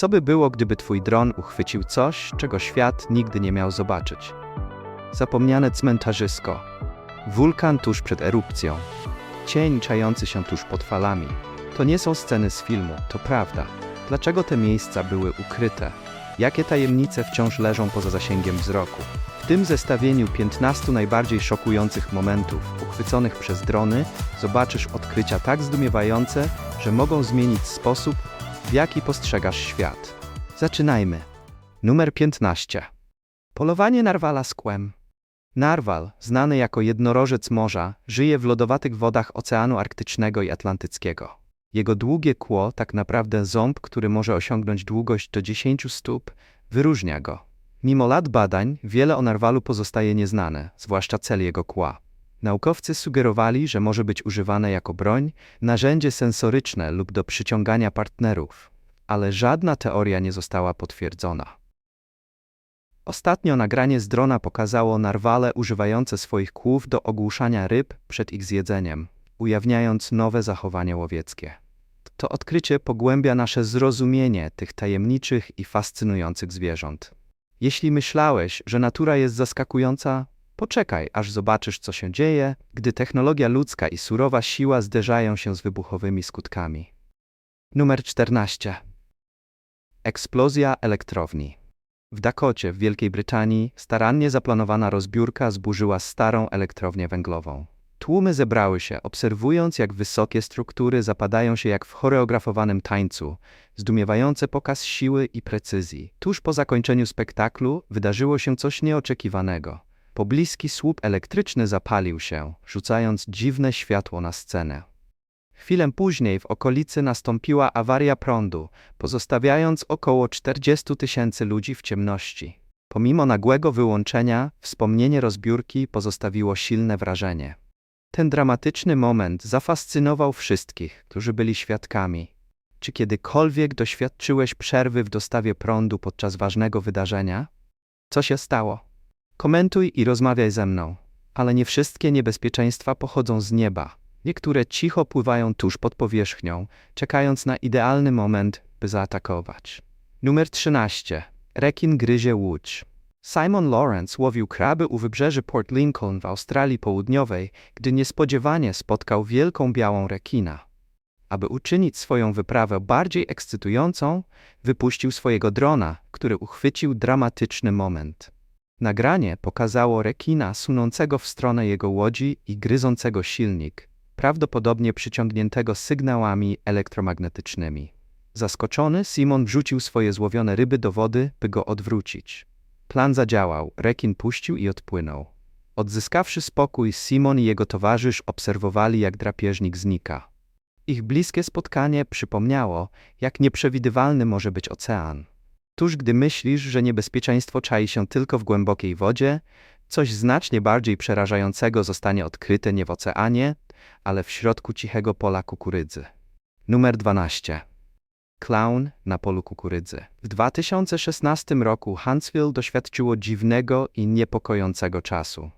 Co by było, gdyby twój dron uchwycił coś, czego świat nigdy nie miał zobaczyć? Zapomniane cmentarzysko, wulkan tuż przed erupcją, cień czający się tuż pod falami. To nie są sceny z filmu, to prawda. Dlaczego te miejsca były ukryte? Jakie tajemnice wciąż leżą poza zasięgiem wzroku? W tym zestawieniu 15 najbardziej szokujących momentów, uchwyconych przez drony, zobaczysz odkrycia tak zdumiewające, że mogą zmienić sposób, w jaki postrzegasz świat. Zaczynajmy. Numer 15. Polowanie narwala z kłem. Narwal, znany jako jednorożec morza, żyje w lodowatych wodach Oceanu Arktycznego i Atlantyckiego. Jego długie kło, tak naprawdę ząb, który może osiągnąć długość do 10 stóp, wyróżnia go. Mimo lat badań, wiele o narwalu pozostaje nieznane, zwłaszcza cel jego kła. Naukowcy sugerowali, że może być używane jako broń, narzędzie sensoryczne lub do przyciągania partnerów, ale żadna teoria nie została potwierdzona. Ostatnio nagranie z drona pokazało narwale używające swoich kłów do ogłuszania ryb przed ich zjedzeniem, ujawniając nowe zachowania łowieckie. To odkrycie pogłębia nasze zrozumienie tych tajemniczych i fascynujących zwierząt. Jeśli myślałeś, że natura jest zaskakująca, poczekaj, aż zobaczysz, co się dzieje, gdy technologia ludzka i surowa siła zderzają się z wybuchowymi skutkami. Numer 14. Eksplozja elektrowni. W Dakocie w Wielkiej Brytanii starannie zaplanowana rozbiórka zburzyła starą elektrownię węglową. Tłumy zebrały się, obserwując jak wysokie struktury zapadają się jak w choreografowanym tańcu, zdumiewające pokaz siły i precyzji. Tuż po zakończeniu spektaklu wydarzyło się coś nieoczekiwanego. Pobliski słup elektryczny zapalił się, rzucając dziwne światło na scenę. Chwilę później w okolicy nastąpiła awaria prądu, pozostawiając około 40 tysięcy ludzi w ciemności. Pomimo nagłego wyłączenia, wspomnienie rozbiórki pozostawiło silne wrażenie. Ten dramatyczny moment zafascynował wszystkich, którzy byli świadkami. Czy kiedykolwiek doświadczyłeś przerwy w dostawie prądu podczas ważnego wydarzenia? Co się stało? Komentuj i rozmawiaj ze mną. Ale nie wszystkie niebezpieczeństwa pochodzą z nieba. Niektóre cicho pływają tuż pod powierzchnią, czekając na idealny moment, by zaatakować. Numer 13. Rekin gryzie łódź. Simon Lawrence łowił kraby u wybrzeży Port Lincoln w Australii Południowej, gdy niespodziewanie spotkał wielką białą rekina. Aby uczynić swoją wyprawę bardziej ekscytującą, wypuścił swojego drona, który uchwycił dramatyczny moment. Nagranie pokazało rekina sunącego w stronę jego łodzi i gryzącego silnik, prawdopodobnie przyciągniętego sygnałami elektromagnetycznymi. Zaskoczony, Simon wrzucił swoje złowione ryby do wody, by go odwrócić. Plan zadziałał, rekin puścił i odpłynął. Odzyskawszy spokój, Simon i jego towarzysz obserwowali, jak drapieżnik znika. Ich bliskie spotkanie przypomniało, jak nieprzewidywalny może być ocean. Tuż gdy myślisz, że niebezpieczeństwo czai się tylko w głębokiej wodzie, coś znacznie bardziej przerażającego zostanie odkryte nie w oceanie, ale w środku cichego pola kukurydzy. Numer 12. Clown na polu kukurydzy. W 2016 roku Huntsville doświadczyło dziwnego i niepokojącego czasu.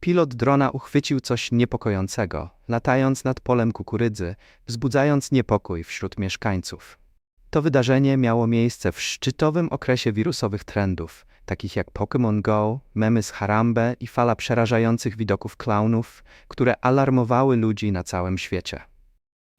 Pilot drona uchwycił coś niepokojącego, latając nad polem kukurydzy, wzbudzając niepokój wśród mieszkańców. To wydarzenie miało miejsce w szczytowym okresie wirusowych trendów, takich jak Pokémon Go, memy z Harambe i fala przerażających widoków klaunów, które alarmowały ludzi na całym świecie.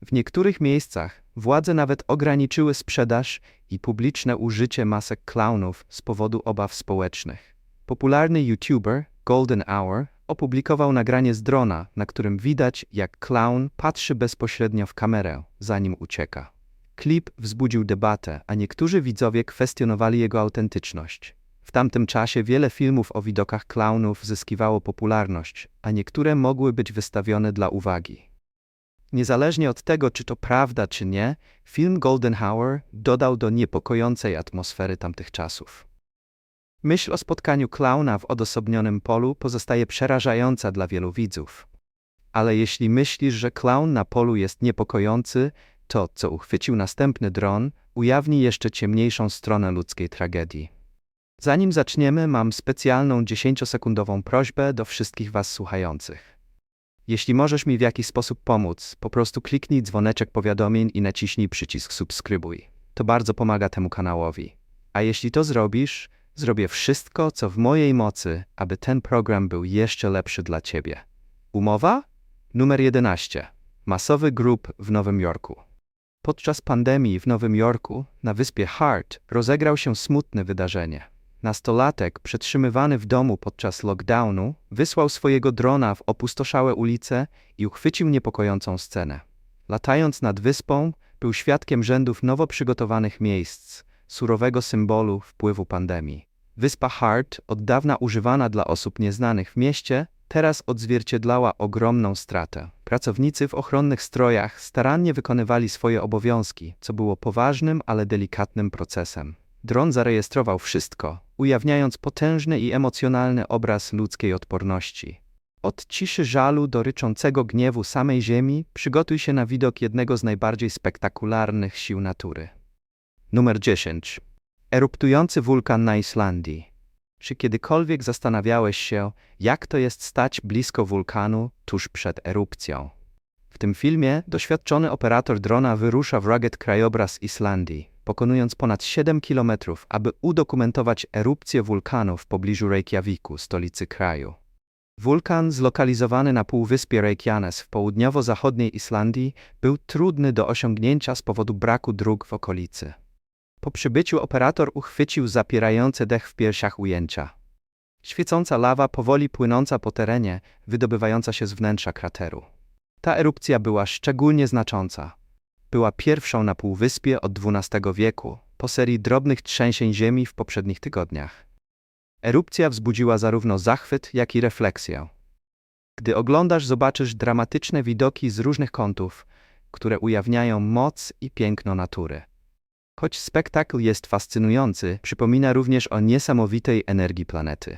W niektórych miejscach władze nawet ograniczyły sprzedaż i publiczne użycie masek klaunów z powodu obaw społecznych. Popularny YouTuber Golden Hour opublikował nagranie z drona, na którym widać, jak klaun patrzy bezpośrednio w kamerę, zanim ucieka. Klip wzbudził debatę, a niektórzy widzowie kwestionowali jego autentyczność. W tamtym czasie wiele filmów o widokach klaunów zyskiwało popularność, a niektóre mogły być wystawione dla uwagi. Niezależnie od tego, czy to prawda, czy nie, film Golden Hour dodał do niepokojącej atmosfery tamtych czasów. Myśl o spotkaniu klauna w odosobnionym polu pozostaje przerażająca dla wielu widzów. Ale jeśli myślisz, że klaun na polu jest niepokojący, to, co uchwycił następny dron, ujawni jeszcze ciemniejszą stronę ludzkiej tragedii. Zanim zaczniemy, mam specjalną 10-sekundową prośbę do wszystkich Was słuchających. Jeśli możesz mi w jakiś sposób pomóc, po prostu kliknij dzwoneczek powiadomień i naciśnij przycisk subskrybuj. to bardzo pomaga temu kanałowi. A jeśli to zrobisz, zrobię wszystko, co w mojej mocy, aby ten program był jeszcze lepszy dla Ciebie. Umowa? Numer 11. Masowy grup w Nowym Jorku. Podczas pandemii w Nowym Jorku, na wyspie Hart, rozegrał się smutne wydarzenie. Nastolatek, przetrzymywany w domu podczas lockdownu, wysłał swojego drona w opustoszałe ulice i uchwycił niepokojącą scenę. Latając nad wyspą, był świadkiem rzędów nowo przygotowanych miejsc, surowego symbolu wpływu pandemii. Wyspa Hart, od dawna używana dla osób nieznanych w mieście, teraz odzwierciedlała ogromną stratę. Pracownicy w ochronnych strojach starannie wykonywali swoje obowiązki, co było poważnym, ale delikatnym procesem. Dron zarejestrował wszystko, ujawniając potężny i emocjonalny obraz ludzkiej odporności. Od ciszy żalu do ryczącego gniewu samej Ziemi przygotuj się na widok jednego z najbardziej spektakularnych sił natury. Numer 10. Eruptujący wulkan na Islandii. Czy kiedykolwiek zastanawiałeś się, jak to jest stać blisko wulkanu tuż przed erupcją? W tym filmie doświadczony operator drona wyrusza w rugged krajobraz Islandii, pokonując ponad 7 kilometrów, aby udokumentować erupcję wulkanu w pobliżu Reykjaviku, stolicy kraju. Wulkan zlokalizowany na półwyspie Reykjanes w południowo-zachodniej Islandii był trudny do osiągnięcia z powodu braku dróg w okolicy. Po przybyciu operator uchwycił zapierające dech w piersiach ujęcia. Świecąca lawa powoli płynąca po terenie, wydobywająca się z wnętrza krateru. Ta erupcja była szczególnie znacząca. Była pierwszą na półwyspie od XII wieku, po serii drobnych trzęsień ziemi w poprzednich tygodniach. Erupcja wzbudziła zarówno zachwyt, jak i refleksję. Gdy oglądasz, zobaczysz dramatyczne widoki z różnych kątów, które ujawniają moc i piękno natury. Choć spektakl jest fascynujący, przypomina również o niesamowitej energii planety.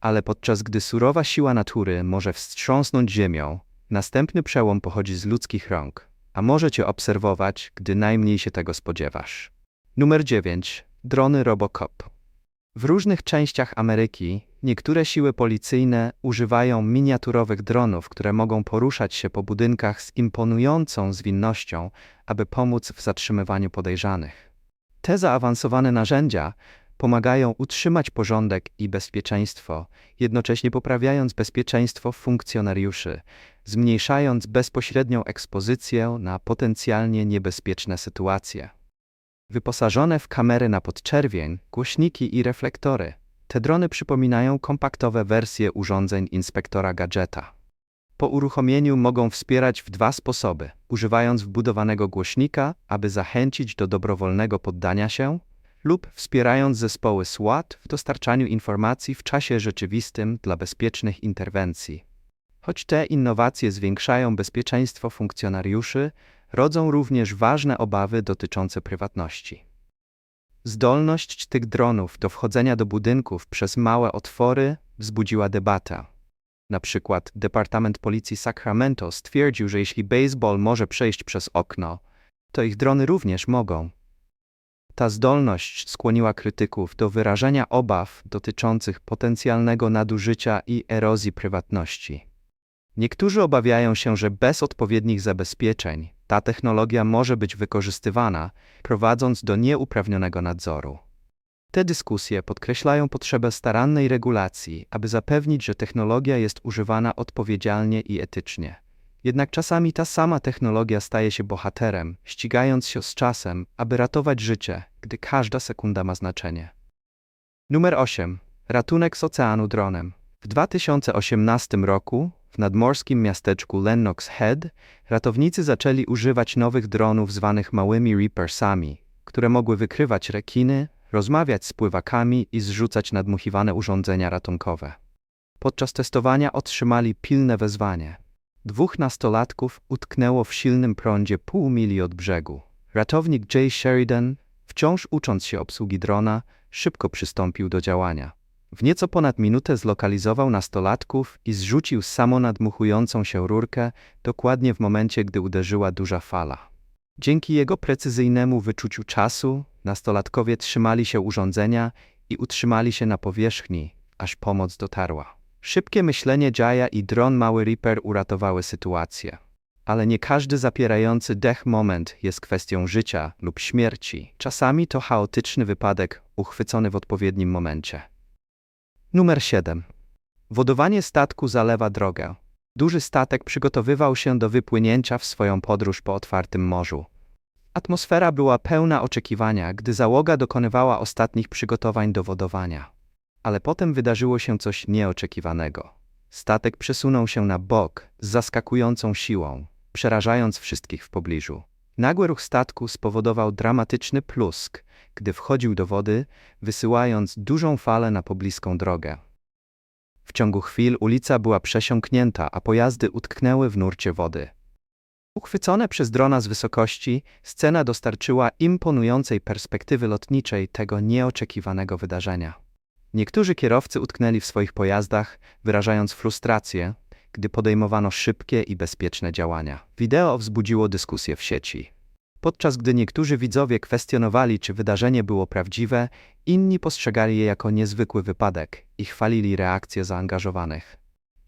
Ale podczas gdy surowa siła natury może wstrząsnąć Ziemią, następny przełom pochodzi z ludzkich rąk, a może cię obserwować, gdy najmniej się tego spodziewasz. Numer 9. Drony Robocop. W różnych częściach Ameryki niektóre siły policyjne używają miniaturowych dronów, które mogą poruszać się po budynkach z imponującą zwinnością, aby pomóc w zatrzymywaniu podejrzanych. Te zaawansowane narzędzia pomagają utrzymać porządek i bezpieczeństwo, jednocześnie poprawiając bezpieczeństwo funkcjonariuszy, zmniejszając bezpośrednią ekspozycję na potencjalnie niebezpieczne sytuacje. Wyposażone w kamery na podczerwień, głośniki i reflektory, te drony przypominają kompaktowe wersje urządzeń inspektora gadżeta. Po uruchomieniu mogą wspierać w dwa sposoby: używając wbudowanego głośnika, aby zachęcić do dobrowolnego poddania się, lub wspierając zespoły SWAT w dostarczaniu informacji w czasie rzeczywistym dla bezpiecznych interwencji. Choć te innowacje zwiększają bezpieczeństwo funkcjonariuszy, rodzą również ważne obawy dotyczące prywatności. Zdolność tych dronów do wchodzenia do budynków przez małe otwory wzbudziła debatę. Na przykład Departament Policji Sacramento stwierdził, że jeśli baseball może przejść przez okno, to ich drony również mogą. Ta zdolność skłoniła krytyków do wyrażenia obaw dotyczących potencjalnego nadużycia i erozji prywatności. Niektórzy obawiają się, że bez odpowiednich zabezpieczeń ta technologia może być wykorzystywana, prowadząc do nieuprawnionego nadzoru. Te dyskusje podkreślają potrzebę starannej regulacji, aby zapewnić, że technologia jest używana odpowiedzialnie i etycznie. Jednak czasami ta sama technologia staje się bohaterem, ścigając się z czasem, aby ratować życie, gdy każda sekunda ma znaczenie. Numer 8. Ratunek z oceanu dronem. W 2018 roku w nadmorskim miasteczku Lennox Head ratownicy zaczęli używać nowych dronów zwanych małymi Reapersami, które mogły wykrywać rekiny, rozmawiać z pływakami i zrzucać nadmuchiwane urządzenia ratunkowe. Podczas testowania otrzymali pilne wezwanie. Dwóch nastolatków utknęło w silnym prądzie pół mili od brzegu. Ratownik Jay Sheridan, wciąż ucząc się obsługi drona, szybko przystąpił do działania. W nieco ponad minutę zlokalizował nastolatków i zrzucił samonadmuchującą się rurkę dokładnie w momencie, gdy uderzyła duża fala. Dzięki jego precyzyjnemu wyczuciu czasu, nastolatkowie trzymali się urządzenia i utrzymali się na powierzchni, aż pomoc dotarła. Szybkie myślenie Jaya i dron Mały Reaper uratowały sytuację. Ale nie każdy zapierający dech moment jest kwestią życia lub śmierci. Czasami to chaotyczny wypadek uchwycony w odpowiednim momencie. Numer 7. Wodowanie statku zalewa drogę. Duży statek przygotowywał się do wypłynięcia w swoją podróż po otwartym morzu. Atmosfera była pełna oczekiwania, gdy załoga dokonywała ostatnich przygotowań do wodowania. Ale potem wydarzyło się coś nieoczekiwanego. Statek przesunął się na bok z zaskakującą siłą, przerażając wszystkich w pobliżu. Nagły ruch statku spowodował dramatyczny plusk, gdy wchodził do wody, wysyłając dużą falę na pobliską drogę. W ciągu chwil ulica była przesiąknięta, a pojazdy utknęły w nurcie wody. Uchwycone przez drona z wysokości, scena dostarczyła imponującej perspektywy lotniczej tego nieoczekiwanego wydarzenia. Niektórzy kierowcy utknęli w swoich pojazdach, wyrażając frustrację, gdy podejmowano szybkie i bezpieczne działania. Wideo wzbudziło dyskusję w sieci. Podczas gdy niektórzy widzowie kwestionowali, czy wydarzenie było prawdziwe, inni postrzegali je jako niezwykły wypadek i chwalili reakcje zaangażowanych.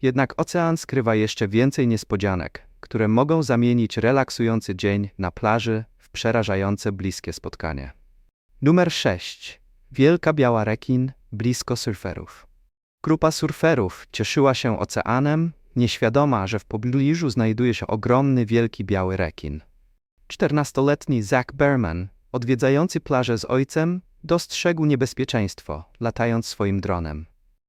Jednak ocean skrywa jeszcze więcej niespodzianek, które mogą zamienić relaksujący dzień na plaży w przerażające bliskie spotkanie. Numer 6. Wielka biała rekin blisko surferów. Grupa surferów cieszyła się oceanem, nieświadoma, że w pobliżu znajduje się ogromny wielki biały rekin. Czternastoletni Zach Berman, odwiedzający plażę z ojcem, dostrzegł niebezpieczeństwo, latając swoim dronem.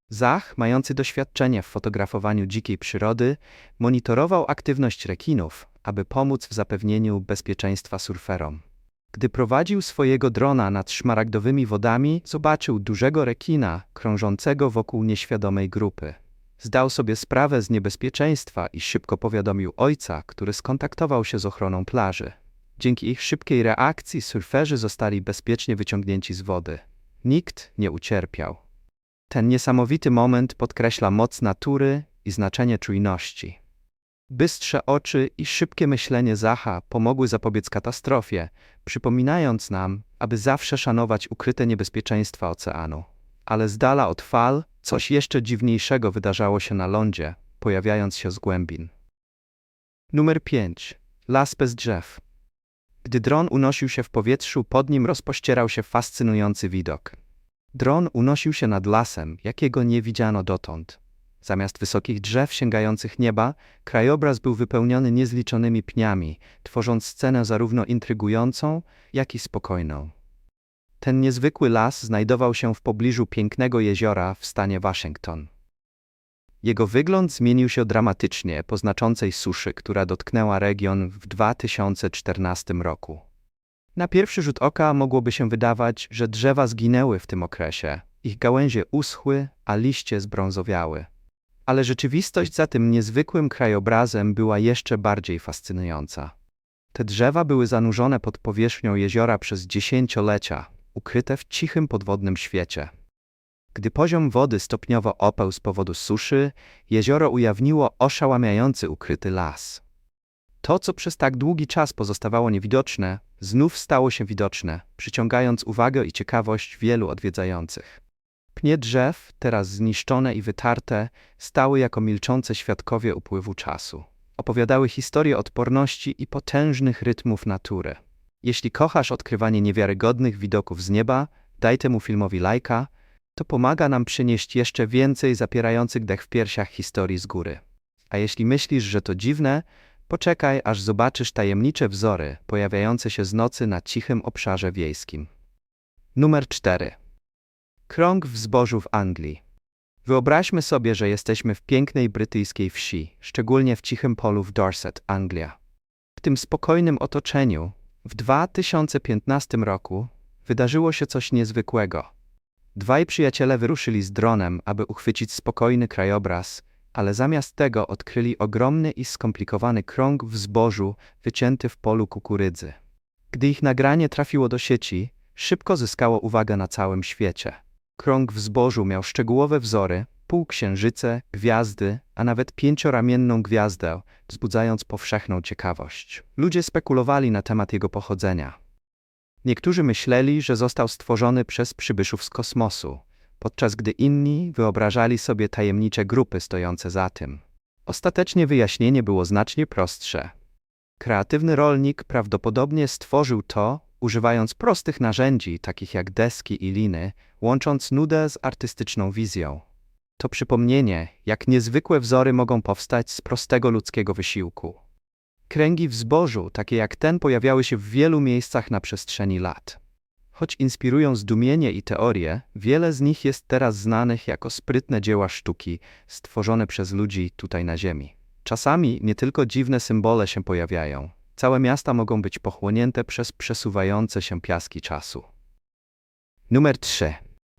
Zach, mający doświadczenie w fotografowaniu dzikiej przyrody, monitorował aktywność rekinów, aby pomóc w zapewnieniu bezpieczeństwa surferom. Gdy prowadził swojego drona nad szmaragdowymi wodami, zobaczył dużego rekina krążącego wokół nieświadomej grupy. Zdał sobie sprawę z niebezpieczeństwa i szybko powiadomił ojca, który skontaktował się z ochroną plaży. Dzięki ich szybkiej reakcji surferzy zostali bezpiecznie wyciągnięci z wody. Nikt nie ucierpiał. Ten niesamowity moment podkreśla moc natury i znaczenie czujności. Bystrze oczy i szybkie myślenie Zacha pomogły zapobiec katastrofie, przypominając nam, aby zawsze szanować ukryte niebezpieczeństwa oceanu. Ale z dala od fal, coś jeszcze dziwniejszego wydarzało się na lądzie, pojawiając się z głębin. Numer 5. Las bez drzew. Gdy dron unosił się w powietrzu, pod nim rozpościerał się fascynujący widok. Dron unosił się nad lasem, jakiego nie widziano dotąd. Zamiast wysokich drzew sięgających nieba, krajobraz był wypełniony niezliczonymi pniami, tworząc scenę zarówno intrygującą, jak i spokojną. Ten niezwykły las znajdował się w pobliżu pięknego jeziora w stanie Waszyngton. Jego wygląd zmienił się dramatycznie po znaczącej suszy, która dotknęła region w 2014 roku. Na pierwszy rzut oka mogłoby się wydawać, że drzewa zginęły w tym okresie, ich gałęzie uschły, a liście zbrązowiały. Ale rzeczywistość za tym niezwykłym krajobrazem była jeszcze bardziej fascynująca. Te drzewa były zanurzone pod powierzchnią jeziora przez dziesięciolecia, ukryte w cichym podwodnym świecie. Gdy poziom wody stopniowo opadł z powodu suszy, jezioro ujawniło oszałamiający ukryty las. To, co przez tak długi czas pozostawało niewidoczne, znów stało się widoczne, przyciągając uwagę i ciekawość wielu odwiedzających. Pnie drzew, teraz zniszczone i wytarte, stały jako milczące świadkowie upływu czasu. Opowiadały historię odporności i potężnych rytmów natury. Jeśli kochasz odkrywanie niewiarygodnych widoków z nieba, daj temu filmowi lajka, to pomaga nam przynieść jeszcze więcej zapierających dech w piersiach historii z góry. A jeśli myślisz, że to dziwne, poczekaj, aż zobaczysz tajemnicze wzory pojawiające się z nocy na cichym obszarze wiejskim. Numer 4. Krąg w zbożu w Anglii. Wyobraźmy sobie, że jesteśmy w pięknej brytyjskiej wsi, szczególnie w cichym polu w Dorset, Anglia. W tym spokojnym otoczeniu, w 2015 roku, wydarzyło się coś niezwykłego. Dwaj przyjaciele wyruszyli z dronem, aby uchwycić spokojny krajobraz, ale zamiast tego odkryli ogromny i skomplikowany krąg w zbożu wycięty w polu kukurydzy. Gdy ich nagranie trafiło do sieci, szybko zyskało uwagę na całym świecie. Krąg w zbożu miał szczegółowe wzory, półksiężyce, gwiazdy, a nawet pięcioramienną gwiazdę, wzbudzając powszechną ciekawość. Ludzie spekulowali na temat jego pochodzenia. Niektórzy myśleli, że został stworzony przez przybyszów z kosmosu, podczas gdy inni wyobrażali sobie tajemnicze grupy stojące za tym. Ostatecznie wyjaśnienie było znacznie prostsze. Kreatywny rolnik prawdopodobnie stworzył to, używając prostych narzędzi, takich jak deski i liny, łącząc nudę z artystyczną wizją. To przypomnienie, jak niezwykłe wzory mogą powstać z prostego ludzkiego wysiłku. Kręgi w zbożu, takie jak ten, pojawiały się w wielu miejscach na przestrzeni lat. Choć inspirują zdumienie i teorie, wiele z nich jest teraz znanych jako sprytne dzieła sztuki stworzone przez ludzi tutaj na Ziemi. Czasami nie tylko dziwne symbole się pojawiają, całe miasta mogą być pochłonięte przez przesuwające się piaski czasu. Numer 3.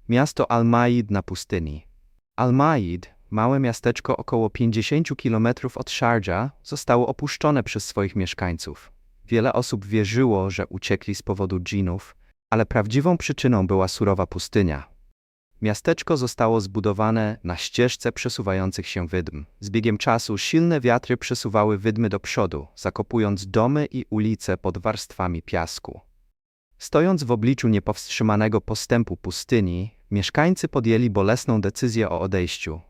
Miasto Al-Maid na pustyni. Al-Maid, małe miasteczko około 50 km od Sharjah, zostało opuszczone przez swoich mieszkańców. Wiele osób wierzyło, że uciekli z powodu dżinów, ale prawdziwą przyczyną była surowa pustynia. Miasteczko zostało zbudowane na ścieżce przesuwających się wydm. Z biegiem czasu silne wiatry przesuwały wydmy do przodu, zakopując domy i ulice pod warstwami piasku. Stojąc w obliczu niepowstrzymanego postępu pustyni, mieszkańcy podjęli bolesną decyzję o odejściu.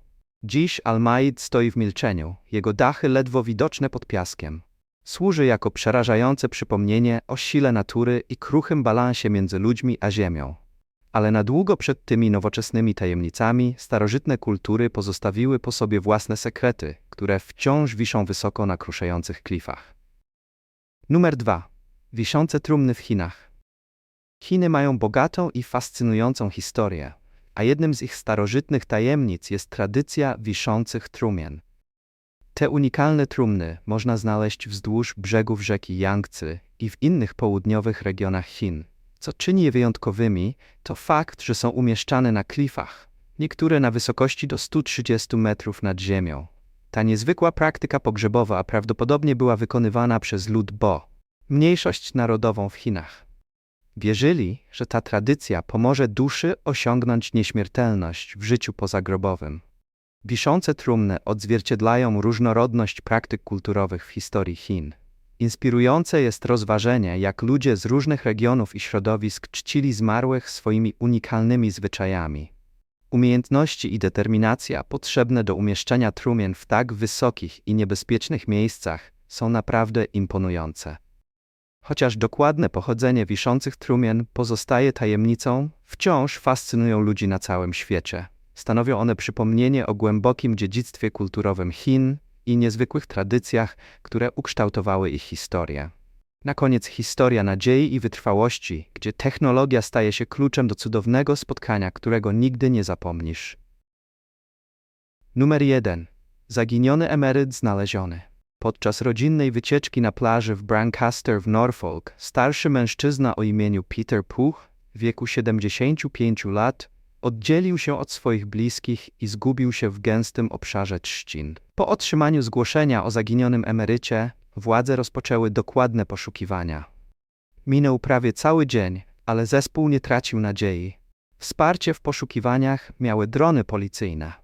Dziś Al-Maid stoi w milczeniu, jego dachy ledwo widoczne pod piaskiem. Służy jako przerażające przypomnienie o sile natury i kruchym balansie między ludźmi a ziemią. Ale na długo przed tymi nowoczesnymi tajemnicami starożytne kultury pozostawiły po sobie własne sekrety, które wciąż wiszą wysoko na kruszających klifach. Numer 2. Wiszące trumny w Chinach. Chiny mają bogatą i fascynującą historię, a jednym z ich starożytnych tajemnic jest tradycja wiszących trumien. Te unikalne trumny można znaleźć wzdłuż brzegów rzeki Yangtze i w innych południowych regionach Chin. Co czyni je wyjątkowymi, to fakt, że są umieszczane na klifach, niektóre na wysokości do 130 metrów nad ziemią. Ta niezwykła praktyka pogrzebowa prawdopodobnie była wykonywana przez lud Bo, mniejszość narodową w Chinach. Wierzyli, że ta tradycja pomoże duszy osiągnąć nieśmiertelność w życiu pozagrobowym. Wiszące trumny odzwierciedlają różnorodność praktyk kulturowych w historii Chin. Inspirujące jest rozważenie, jak ludzie z różnych regionów i środowisk czcili zmarłych swoimi unikalnymi zwyczajami. Umiejętności i determinacja potrzebne do umieszczenia trumien w tak wysokich i niebezpiecznych miejscach są naprawdę imponujące. Chociaż dokładne pochodzenie wiszących trumien pozostaje tajemnicą, wciąż fascynują ludzi na całym świecie. Stanowią one przypomnienie o głębokim dziedzictwie kulturowym Chin i niezwykłych tradycjach, które ukształtowały ich historię. Na koniec historia nadziei i wytrwałości, gdzie technologia staje się kluczem do cudownego spotkania, którego nigdy nie zapomnisz. Numer 1. Zaginiony emeryt znaleziony. Podczas rodzinnej wycieczki na plaży w Brancaster w Norfolk, starszy mężczyzna o imieniu Peter Puch, w wieku 75 lat, oddzielił się od swoich bliskich i zgubił się w gęstym obszarze trzcin. Po otrzymaniu zgłoszenia o zaginionym emerycie, władze rozpoczęły dokładne poszukiwania. Minął prawie cały dzień, ale zespół nie tracił nadziei. Wsparcie w poszukiwaniach miały drony policyjne.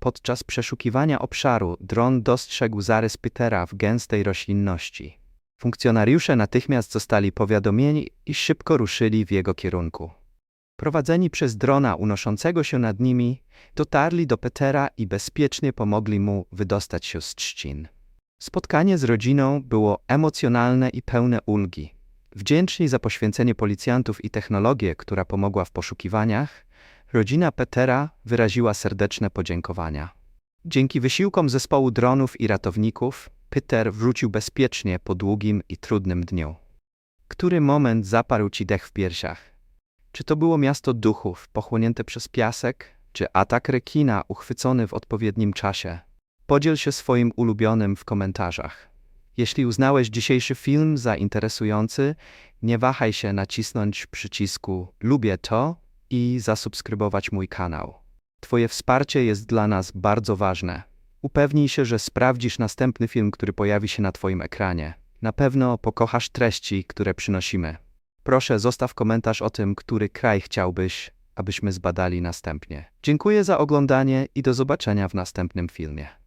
Podczas przeszukiwania obszaru dron dostrzegł zarys Petera w gęstej roślinności. Funkcjonariusze natychmiast zostali powiadomieni i szybko ruszyli w jego kierunku. Prowadzeni przez drona unoszącego się nad nimi, dotarli do Petera i bezpiecznie pomogli mu wydostać się z trzcin. Spotkanie z rodziną było emocjonalne i pełne ulgi. Wdzięczni za poświęcenie policjantów i technologię, która pomogła w poszukiwaniach, rodzina Petera wyraziła serdeczne podziękowania. Dzięki wysiłkom zespołu dronów i ratowników, Peter wrócił bezpiecznie po długim i trudnym dniu. Który moment zaparł ci dech w piersiach? Czy to było miasto duchów pochłonięte przez piasek, czy atak rekina uchwycony w odpowiednim czasie? Podziel się swoim ulubionym w komentarzach. Jeśli uznałeś dzisiejszy film za interesujący, nie wahaj się nacisnąć przycisku lubię to i zasubskrybować mój kanał. Twoje wsparcie jest dla nas bardzo ważne. Upewnij się, że sprawdzisz następny film, który pojawi się na Twoim ekranie. Na pewno pokochasz treści, które przynosimy. Proszę zostaw komentarz o tym, który kraj chciałbyś, abyśmy zbadali następnie. Dziękuję za oglądanie i do zobaczenia w następnym filmie.